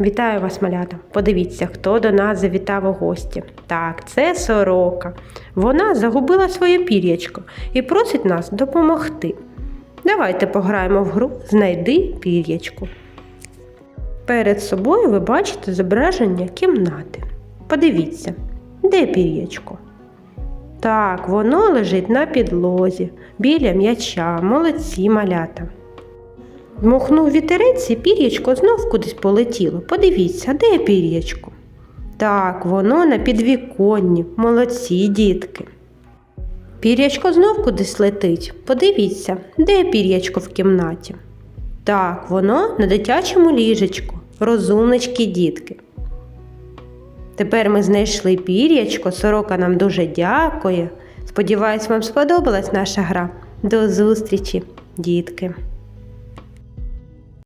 Вітаю вас, малята! Подивіться, хто до нас завітав у гості. Так, це сорока. Вона загубила своє пір'ячко і просить нас допомогти. Давайте пограємо в гру Знайди пір'ячко. Перед собою ви бачите зображення кімнати. Подивіться, де пір'ячко? Так, воно лежить на підлозі, біля м'яча, молодці малята. Дмухнув вітерець і пір'ячко знов кудись полетіло. Подивіться, де пір'ячко? Так, воно на підвіконні. Молодці, дітки. Пір'ячко знов кудись летить. Подивіться, де пір'ячко в кімнаті? Так, воно на дитячому ліжечку. Розумнички, дітки. Тепер ми знайшли пір'ячко, сорока нам дуже дякує. Сподіваюсь, вам сподобалась наша гра. До зустрічі, дітки!